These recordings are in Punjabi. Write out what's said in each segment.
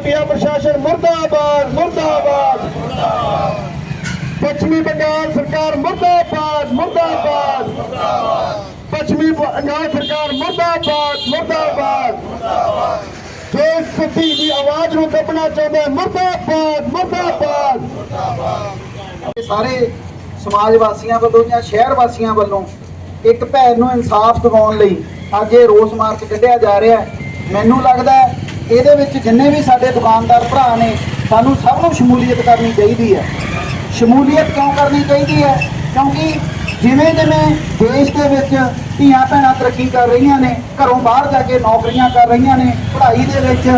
ਘਟੀਆ ਪ੍ਰਸ਼ਾਸਨ ਮੁਰਦਾਬਾਦ ਮੁਰਦਾਬਾਦ। ਪੱਛਮੀ ਬੰਗਾਲ ਸਰਕਾਰ ਮੁਰਦਾਬਾਦ ਮੁਰਦਾਬਾਦ। ਪੱਛਮੀ ਬੰਗਾਲ ਸਰਕਾਰ ਮੁਰਦਾਬਾਦ ਮੁਰਦਾਬਾਦ। ਦੇਸ਼ ਸਿੱਧੀ ਦੀ ਆਵਾਜ਼ ਨੂੰ ਦੱਬਣਾ ਚਾਹੁੰਦਾ ਹੈ ਮੁਰਦਾਬਾਦ। ਮੁਰਦਾਬਾਦ ਸਾਰੇ ਸਮਾਜ ਵਾਸੀਆਂ ਵੱਲੋਂ ਜਾਂ ਸ਼ਹਿਰ ਵਾਸੀਆਂ ਵੱਲੋਂ ਇੱਕ ਭੈਣ ਨੂੰ ਇਨਸਾਫ ਦਿਵਾਉਣ ਲਈ ਅੱਜ ਇਹ ਰੋਸ ਮਾਰਚ ਕੱਢਿਆ ਜਾ ਰਿਹਾ ਹੈ। ਮੈਨੂੰ ਲੱਗਦਾ ਹੈ ਇਹਦੇ ਵਿੱਚ ਜਿੰਨੇ ਵੀ ਸਾਡੇ ਦੁਕਾਨਦਾਰ ਭਰਾ ਨੇ, ਸਾਨੂੰ ਸਭ ਨੂੰ ਸ਼ਮੂਲੀਅਤ ਕਰਨੀ ਚਾਹੀਦੀ ਹੈ। ਸ਼ਮੂਲੀਅਤ ਕਿਉਂ ਕਰਨੀ ਚਾਹੀਦੀ ਹੈ? ਕਿਉਂਕਿ ਜਿਵੇਂ ਜਿਵੇਂ ਦੇਸ਼ ਦੇ ਵਿੱਚ ਧੀਆਂ ਭੈਣਾਂ ਤਰੱਕੀ ਕਰ ਰਹੀਆਂ ਨੇ, ਘਰੋਂ ਬਾਹਰ ਜਾ ਕੇ ਨੌਕਰੀਆਂ ਕਰ ਰਹੀਆਂ ਨੇ, ਪੜ੍ਹਾਈ ਦੇ ਵਿੱਚ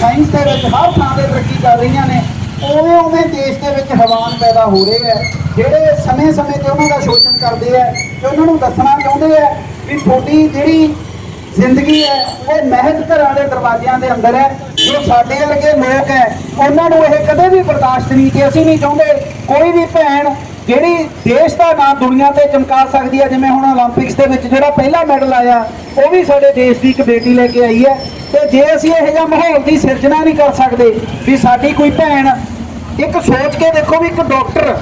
ਸਾਇੰਸ ਦੇ ਵਿੱਚ ਹਰ ਥਾਂ ਤੇ ਤਰੱਕੀ ਕਰ ਰਹੀਆਂ ਨੇ, ਉਵੇਂ ਉਵੇਂ ਦੇਸ਼ ਦੇ ਵਿੱਚ ਹੈਵਾਨ ਪੈਦਾ ਹੋ ਰਹੇ ਹੈ। ਜਿਹੜੇ ਸਮੇਂ-ਸਮੇਂ ਤੇ ਉਹਨਾਂ ਦਾ ਸ਼ੋਸ਼ਣ ਕਰਦੇ ਆ ਤੇ ਉਹਨਾਂ ਨੂੰ ਦੱਸਣਾ ਚਾਹੁੰਦੇ ਆ ਵੀ ਤੁਹਾਡੀ ਜਿਹੜੀ ਜ਼ਿੰਦਗੀ ਹੈ, ਉਹ ਮਹਿਜ ਘਰਾਂ ਦੇ ਦਰਵਾਜ਼ਿਆਂ ਦੇ ਅੰਦਰ ਹੈ, ਜੋ ਸਾਡੇ ਵਰਗੇ ਲੋਕ ਹੈ, ਉਹਨਾਂ ਨੂੰ ਇਹ ਕਦੇ ਵੀ ਬਰਦਾਸ਼ਤ ਨਹੀਂ ਕਿ ਅਸੀਂ ਨਹੀਂ ਚਾਹੁੰਦੇ ਕੋਈ ਵੀ ਭੈਣ ਜਿਹੜੀ ਦੇਸ਼ ਦਾ ਨਾਮ ਦੁਨੀਆ ਤੇ ਚਮਕਾ ਸਕਦੀ ਹੈ, ਜਿਵੇਂ ਹੁਣ 올림픽ਸ ਦੇ ਵਿੱਚ ਜਿਹੜਾ ਪਹਿਲਾ ਮੈਡਲ ਆਇਆ, ਉਹ ਵੀ ਸਾਡੇ ਦੇਸ਼ ਦੀ ਇੱਕ ਬੇਟੀ ਲੈ ਕੇ ਆਈ ਹੈ। ਤੇ ਜੇ ਅਸੀਂ ਇਹ ਜਿਹਾ ਮਾਹੌਲ ਦੀ ਸਿਰਜਣਾ ਨਹੀਂ ਕਰ ਸਕਦੇ ਵੀ ਸਾਡੀ ਕੋਈ ਭੈਣ ਇੱਕ ਸੋਚ ਕੇ ਦੇਖੋ ਵੀ ਇੱਕ ਡਾਕਟਰ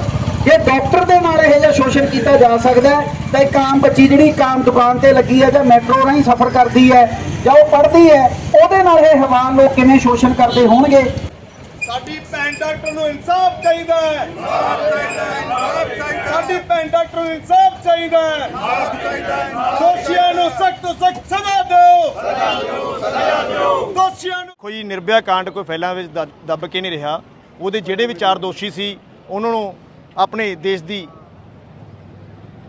ਜੇ ਡਾਕਟਰ ਦੇ ਨਾਲ ਇਹ ਜਿਹਾ ਸ਼ੋਸ਼ਣ ਕੀਤਾ ਜਾ ਸਕਦਾ ਹੈ ਤਾਂ ਇੱਕ ਆਮ ਬੱਚੀ ਜਿਹੜੀ ਇੱਕ ਆਮ ਦੁਕਾਨ ਤੇ ਲੱਗੀ ਹੈ ਜਾਂ ਮੈਟਰੋ ਰਾਹੀਂ ਸਫ਼ਰ ਕਰਦੀ ਹੈ ਜਾਂ ਉਹ ਪੜ੍ਹਦੀ ਹੈ ਉਹਦੇ ਨਾਲ ਇਹ ਹਵਾਨ ਲੋਕ ਕਿਵੇਂ ਸ਼ੋਸ਼ਣ ਕਰਦੇ ਹੋਣਗੇ? ਸਾਡੀ ਭੈਣ ਡਾਕਟਰ ਨੂੰ ਇਨਸਾਫ ਚਾਹੀਦਾ ਹੈ। ਸਾਡੀ ਭੈਣ ਡਾਕਟਰ ਨੂੰ ਇਨਸਾਫ ਚਾਹੀਦਾ ਹੈ। ਦੋਸ਼ੀਆਂ ਨੂੰ ਸਖਤ ਤੋਂ ਸਖਤ ਸਜ਼ਾ ਦਿਓ। ਦੋਸ਼ੀਆਂ ਨੂੰ ਕੋਈ ਨਿਰਭਇਆ ਕਾਂਡ ਕੋਈ ਫੈਲਾਂ ਵਿੱਚ ਦੱਬ ਕੇ ਨਹੀਂ ਰਿਹਾ। ਉਹਦੇ ਜਿਹੜੇ ਵੀ ਚਾਰ ਦੋਸ਼ੀ ਸੀ ਉਹਨਾਂ ਨੂੰ ਆਪਣੇ ਦੇਸ਼ ਦੀ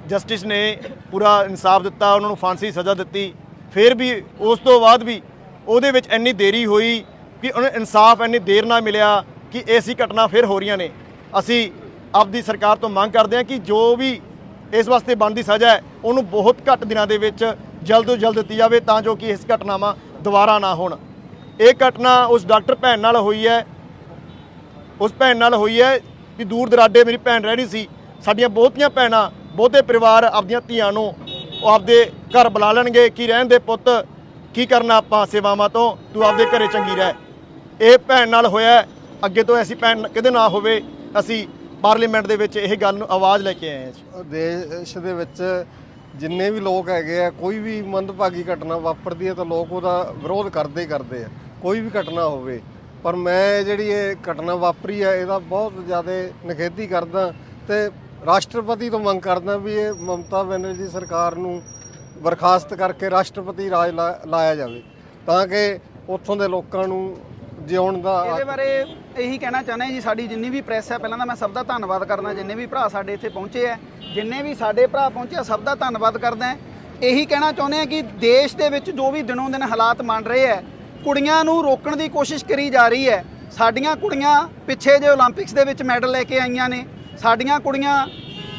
ਜਸਟਿਸ ਨੇ ਪੂਰਾ ਇਨਸਾਫ ਦਿੱਤਾ, ਉਹਨਾਂ ਨੂੰ ਫਾਂਸੀ ਸਜ਼ਾ ਦਿੱਤੀ। ਫਿਰ ਵੀ ਉਸ ਤੋਂ ਬਾਅਦ ਵੀ ਉਹਦੇ ਵਿੱਚ ਇੰਨੀ ਦੇਰੀ ਹੋਈ ਕਿ ਉਹਨੂੰ ਇਨਸਾਫ ਇੰਨੀ ਦੇਰ ਨਾਲ ਮਿਲਿਆ ਕਿ ਐਸੀ ਘਟਨਾ ਫਿਰ ਹੋ ਰਹੀਆਂ ਨੇ। ਅਸੀਂ ਆਪਦੀ ਸਰਕਾਰ ਤੋਂ ਮੰਗ ਕਰਦੇ ਹਾਂ ਕਿ ਜੋ ਵੀ ਇਸ ਵਾਸਤੇ ਬਣਦੀ ਸਜ਼ਾ ਹੈ, ਉਹਨੂੰ ਬਹੁਤ ਘੱਟ ਦਿਨਾਂ ਦੇ ਵਿੱਚ ਜਲਦ ਤੋਂ ਜਲਦ ਦਿੱਤੀ ਜਾਵੇ ਤਾਂ ਜੋ ਕਿ ਇਸ ਘਟਨਾਵਾਂ ਦੁਬਾਰਾ ਨਾ ਹੋਣ। ਇਹ ਘਟਨਾ ਉਸ ਡਾਕਟਰ ਭੈਣ ਨਾਲ ਹੋਈ ਹੈ, ਉਸ ਭੈਣ ਨਾਲ ਹੋਈ ਹੈ ਵੀ ਦੂਰ ਦਰਾਡੇ ਮੇਰੀ ਭੈਣ ਰਹਿਣੀ ਸੀ, ਸਾਡੀਆਂ ਬਹੁਤੀਆਂ ਭੈਣਾਂ, ਬਹੁਤੇ ਪਰਿਵਾਰ ਆਪਦੀਆਂ ਧੀਆਂ ਨੂੰ ਉਹ ਆਪਦੇ ਘਰ ਬੁਲਾ ਲੈਣਗੇ, ਕਿ ਰਹਿਣ ਦੇ ਪੁੱਤ, ਕੀ ਕਰਨਾ ਆਪਾਂ ਸੇਵਾਵਾਂ ਤੋਂ, ਤੂੰ ਆਪਦੇ ਘਰੇ ਚੰਗੀ ਰਹਿ। ਇਹ ਭੈਣ ਨਾਲ ਹੋਇਆ, ਅੱਗੇ ਤੋਂ ਐਸੀ ਭੈਣ ਕਿਤੇ ਨਾ ਹੋਵੇ, ਅਸੀਂ ਪਾਰਲੀਮੈਂਟ ਦੇ ਵਿੱਚ ਇਹ ਗੱਲ ਨੂੰ ਆਵਾਜ਼ ਲੈ ਕੇ ਆਏ ਹਾਂ ਦੇਸ਼ ਦੇ ਵਿੱਚ ਜਿੰਨੇ ਵੀ ਲੋਕ ਹੈਗੇ ਆ, ਕੋਈ ਵੀ ਮੰਦਭਾਗੀ ਘਟਨਾ ਵਾਪਰਦੀ ਹੈ ਤਾਂ ਲੋਕ ਉਹਦਾ ਵਿਰੋਧ ਕਰਦੇ ਹੀ ਕਰਦੇ ਆ। ਕੋਈ ਵੀ ਘਟਨਾ ਹੋਵੇ ਪਰ ਮੈਂ ਜਿਹੜੀ ਇਹ ਘਟਨਾ ਵਾਪਰੀ ਹੈ ਇਹਦਾ ਬਹੁਤ ਜ਼ਿਆਦਾ ਨਿਖੇਧੀ ਕਰਦਾ ਤੇ ਰਾਸ਼ਟਰਪਤੀ ਤੋਂ ਮੰਗ ਕਰਦਾ ਵੀ ਇਹ ਮਮਤਾ ਬੈਨਰਜੀ ਸਰਕਾਰ ਨੂੰ ਬਰਖਾਸਤ ਕਰਕੇ ਰਾਸ਼ਟਰਪਤੀ ਰਾਜ ਲਾ- ਲਾਇਆ ਜਾਵੇ ਤਾਂ ਕਿ ਉੱਥੋਂ ਦੇ ਲੋਕਾਂ ਨੂੰ ਜਿਉਣ ਦਾ ਇਹਦੇ ਬਾਰੇ ਇਹੀ ਕਹਿਣਾ ਚਾਹੁੰਦਾ ਜੀ, ਸਾਡੀ ਜਿੰਨੀ ਵੀ ਪ੍ਰੈਸ ਹੈ, ਪਹਿਲਾਂ ਤਾਂ ਮੈਂ ਸਭ ਦਾ ਧੰਨਵਾਦ ਕਰਦਾ, ਜਿੰਨੇ ਵੀ ਭਰਾ ਸਾਡੇ ਇੱਥੇ ਪਹੁੰਚੇ ਆ ਜਿੰਨੇ ਵੀ ਸਾਡੇ ਭਰਾ ਪਹੁੰਚੇ ਸਭ ਦਾ ਧੰਨਵਾਦ ਕਰਦਾ ਇਹੀ ਕਹਿਣਾ ਚਾਹੁੰਦੇ ਆ ਕਿ ਦੇਸ਼ ਦੇ ਵਿੱਚ ਜੋ ਵੀ ਦਿਨੋਂ ਦਿਨ ਹਾਲਾਤ ਮੰਨ ਰਹੇ ਆ ਕੁੜੀਆਂ ਨੂੰ ਰੋਕਣ ਦੀ ਕੋਸ਼ਿਸ਼ ਕਰੀ ਜਾ ਰਹੀ ਹੈ। ਸਾਡੀਆਂ ਕੁੜੀਆਂ ਪਿੱਛੇ ਜੇ 올림픽ਸ ਦੇ ਵਿੱਚ ਮੈਡਲ ਲੈ ਕੇ ਆਈਆਂ ਨੇ। ਸਾਡੀਆਂ ਕੁੜੀਆਂ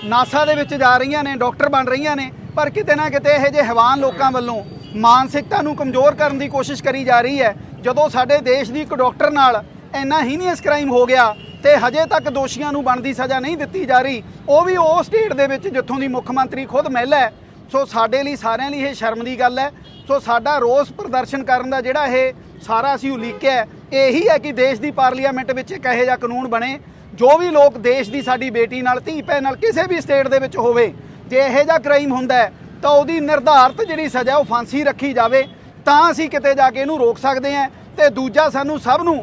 ਨਾਸਾ ਦੇ ਵਿੱਚ ਜਾ ਰਹੀਆਂ ਨੇ, ਡਾਕਟਰ ਬਣ ਰਹੀਆਂ ਨੇ। ਪਰ ਕਿਤੇ ਨਾ ਕਿਤੇ ਇਹ ਜੇ ਹਵਾਨ ਲੋਕਾਂ ਵੱਲੋਂ ਮਾਨਸਿਕਤਾ ਨੂੰ ਕਮਜ਼ੋਰ ਕਰਨ ਦੀ ਕੋਸ਼ਿਸ਼ ਕਰੀ ਜਾ ਰਹੀ ਹੈ। ਜਦੋਂ ਸਾਡੇ ਦੇਸ਼ ਦੀ ਇੱਕ ਡਾਕਟਰ ਨਾਲ ਇੰਨਾ ਹੀਨੀਅਸ ਕ੍ਰਾਈਮ ਹੋ ਗਿਆ ਤੇ ਹਜੇ ਤੱਕ ਦੋਸ਼ੀਆਂ ਨੂੰ ਬਣਦੀ ਸਜ਼ਾ ਨਹੀਂ ਦਿੱਤੀ ਜਾ ਰਹੀ, ਉਹ ਵੀ ਉਹ ਸਟੇਟ ਦੇ ਵਿੱਚ ਜਿੱਥੋਂ ਦੀ ਮੁੱਖ ਮੰਤਰੀ ਖੁਦ ਮਹਿਲਾ ਹੈ। ਸੋ ਸਾਡੇ ਲਈ, ਸਾਰਿਆਂ ਲਈ ਇਹ ਸ਼ਰਮ ਦੀ ਗੱਲ ਹੈ। ਸੋ ਸਾਡਾ ਰੋਸ ਪ੍ਰਦਰਸ਼ਨ ਕਰਨ ਦਾ ਜਿਹੜਾ ਇਹ ਸਾਰਾ ਅਸੀਂ ਉਲੀਕਿਆ ਹੈ, ਇਹੀ ਹੈ ਕਿ ਦੇਸ਼ ਦੀ ਪਾਰਲੀਮੈਂਟ ਵਿੱਚ ਇੱਕ ਇਹੋ ਜਿਹਾ ਕਾਨੂੰਨ ਬਣੇ ਜੋ ਵੀ ਲੋਕ ਦੇਸ਼ ਦੀ ਸਾਡੀ ਬੇਟੀ ਨਾਲ ਧੀ ਭੈਣ ਨਾਲ ਕਿਸੇ ਵੀ ਸਟੇਟ ਦੇ ਵਿੱਚ ਹੋਵੇ ਜੇ ਇਹੋ ਜਿਹਾ ਕ੍ਰਾਈਮ ਹੁੰਦਾ ਹੈ ਤਾਂ ਉਹਦੀ ਨਿਰਧਾਰਤ ਜਿਹੜੀ ਸਜ਼ਾ ਉਹ ਫਾਂਸੀ ਰੱਖੀ ਜਾਵੇ ਤਾਂ ਅਸੀਂ ਕਿਤੇ ਜਾ ਕੇ ਇਹਨੂੰ ਰੋਕ ਸਕਦੇ ਹਾਂ ਤੇ ਦੂਜਾ ਸਾਨੂੰ ਸਭ ਨੂੰ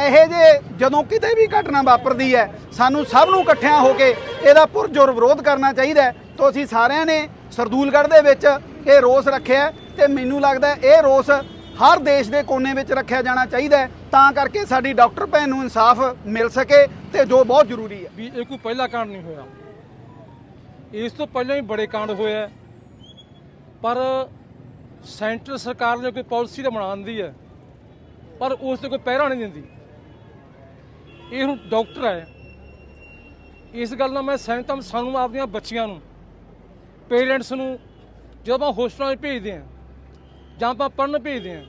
ਇਹੋ ਜੇ ਜਦੋਂ ਕਿਤੇ ਵੀ ਘਟਨਾ ਵਾਪਰਦੀ ਹੈ ਸਾਨੂੰ ਸਭ ਨੂੰ ਇਕੱਠਿਆਂ ਹੋ ਕੇ ਇਹਦਾ ਪੁਰਜੋਰ ਵਿਰੋਧ ਕਰਨਾ ਚਾਹੀਦਾ ਤਾਂ ਅਸੀਂ ਸਾਰਿਆਂ ਨੇ ਸਰਦੂਲਗੜ੍ਹ ਦੇ ਵਿੱਚ ਇਹ ਰੋਸ ਰੱਖਿਆ ਤੇ ਮੈਨੂੰ ਲੱਗਦਾ ਇਹ ਰੋਸ ਹਰ ਦੇਸ਼ ਦੇ ਕੋਨੇ ਵਿੱਚ ਰੱਖਿਆ ਜਾਣਾ ਚਾਹੀਦਾ ਤਾਂ ਕਰਕੇ ਸਾਡੀ ਡਾਕਟਰ ਭੈਣ ਨੂੰ ਇਨਸਾਫ ਮਿਲ ਸਕੇ ਤੇ ਜੋ ਬਹੁਤ ਜ਼ਰੂਰੀ ਹੈ। ਵੀ ਇਹ ਕੋਈ ਪਹਿਲਾ ਕਾਂਡ ਨਹੀਂ ਹੋਇਆ। ਇਸ ਤੋਂ ਪਹਿਲਾਂ ਵੀ ਬੜੇ ਕਾਂਡ ਹੋਏ ਹੈ। ਪਰ ਸੈਂਟਰ ਸਰਕਾਰ ਨੇ ਕੋਈ ਪਾਲਿਸੀ ਤਾਂ ਬਣਾ ਦਿੰਦੀ ਹੈ, ਪਰ ਉਸ ਤੇ ਕੋਈ ਪਹਿਰਾ ਨਹੀਂ ਦਿੰਦੀ। ਇਹ ਹੁਣ ਡਾਕਟਰ ਹੈ। ਇਸ ਗੱਲ ਨਾਲ ਮੈਂ ਸਹਿਮਤ ਹਾਂ ਸਾਨੂੰ ਆਪਦੀਆਂ ਬੱਚੀਆਂ ਨੂੰ, ਪੇਰੈਂਟਸ ਨੂੰ ਜਦੋਂ ਆਪਾਂ ਹੋਸਟਲਾਂ 'ਚ ਭੇਜਦੇ ਹਾਂ ਜਾਂ ਆਪਾਂ ਪੜ੍ਹਨ ਭੇਜਦੇ ਹਾਂ।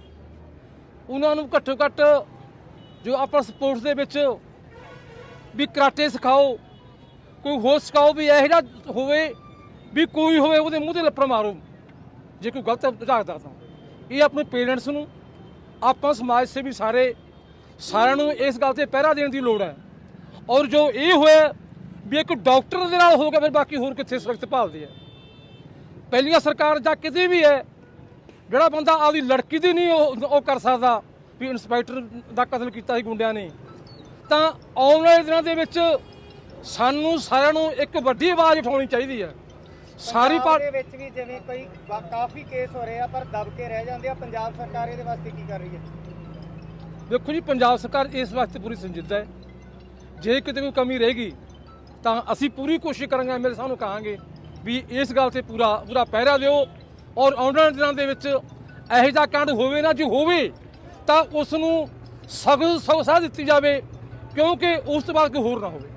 ਉਹਨਾਂ ਨੂੰ ਘੱਟੋ ਘੱਟ ਜੋ ਆਪਾਂ ਸਪੋਰਟਸ ਦੇ ਵਿੱਚ ਵੀ ਕਰਾਟੇ ਸਿਖਾਓ, ਕੋਈ ਹੋਰ ਸਿਖਾਓ ਵੀ ਇਹੋ ਜਿਹਾ ਹੋਵੇ ਵੀ ਕੋਈ ਹੋਵੇ ਉਹਦੇ ਮੂੰਹ ਤੇ ਲੱਪੜ ਮਾਰੋ। ਜੇ ਕੋਈ ਗਲਤ ਝਾਕਦਾ ਤਾਂ। ਇਹ ਆਪਣੇ ਪੇਰੈਂਟਸ ਨੂੰ, ਆਪਾਂ ਸਮਾਜ ਸੇਵੀ ਸਾਰੇ, ਸਾਰਿਆਂ ਨੂੰ ਇਸ ਗੱਲ ਤੇ ਪਹਿਰਾ ਦੇਣ ਦੀ ਲੋੜ ਹੈ। ਔਰ ਜੋ ਇਹ ਹੋਇਆ ਵੀ ਇੱਕ ਡਾਕਟਰ ਦੇ ਨਾਲ ਹੋ ਗਿਆ ਫਿਰ ਬਾਕੀ ਹੋਰ ਕਿੱਥੇ ਸੁਰੱਖਿਅਤ ਭਾਲਦੇ ਆ। ਪਹਿਲੀਆਂ ਸਰਕਾਰ ਜਾਂ ਕਿਤੇ ਵੀ ਹੈ ਜਿਹੜਾ ਬੰਦਾ ਆਪਦੀ ਲੜਕੀ ਦੀ ਨਹੀਂ ਉਹ ਕਰ ਸਕਦਾ ਵੀ ਇੰਸਪੈਕਟਰ ਦਾ ਕਤਲ ਕੀਤਾ ਸੀ ਗੁੰਡਿਆਂ ਨੇ। ਤਾਂ ਆਉਣ ਵਾਲੇ ਦਿਨਾਂ ਦੇ ਵਿੱਚ ਸਾਨੂੰ ਸਾਰਿਆਂ ਨੂੰ ਇੱਕ ਵੱਡੀ ਆਵਾਜ਼ ਉਠਾਉਣੀ ਚਾਹੀਦੀ ਹੈ। ਸਾਰੀ ਪੰਜਾਬ ਪਾਰ ਦੇ ਵਿੱਚ ਵੀ ਜਿਵੇਂ ਕੋਈ ਕਾਫੀ ਕੇਸ ਹੋ ਰਹੇ ਆ ਪਰ ਦਬ ਕੇ ਰਹਿ ਜਾਂਦੇ ਆ। ਪੰਜਾਬ ਸਰਕਾਰ ਇਹਦੇ ਵਾਸਤੇ ਕੀ ਕਰ ਰਹੀ ਹੈ? ਦੇਖੋ ਜੀ ਪੰਜਾਬ ਸਰਕਾਰ ਇਸ ਵਾਸਤੇ ਪੂਰੀ ਸੰਜੀਦਾ ਹੈ। ਜੇ ਕਿਤੇ ਕੋਈ ਕਮੀ ਰਹੇਗੀ ਤਾਂ ਅਸੀਂ ਪੂਰੀ ਕੋਸ਼ਿਸ਼ ਕਰਾਂਗੇ ਮੇਰੇ ਸਾਨੂੰ ਕਹਾਂਗੇ ਵੀ ਇਸ ਗੱਲ ਤੇ ਪੂਰਾ ਪੂਰਾ ਪਹਿਰਾ ਦਿਓ। ਔਰ ਆਉਣ ਵਾਲੇ ਦਿਨਾਂ ਦੇ ਵਿੱਚ ਇਹੋ ਜਿਹਾ ਕਾਂਡ ਹੋਵੇ ਨਾ ਜੇ ਹੋਵੇ, ਤਾਂ ਉਸ ਨੂੰ ਸਖਤ ਸਜ਼ਾ ਦਿੱਤੀ ਜਾਵੇ, ਕਿਉਂਕਿ ਉਸ ਤੋਂ ਬਾਅਦ ਕੋਈ ਹੋਰ ਨਾ ਹੋਵੇ।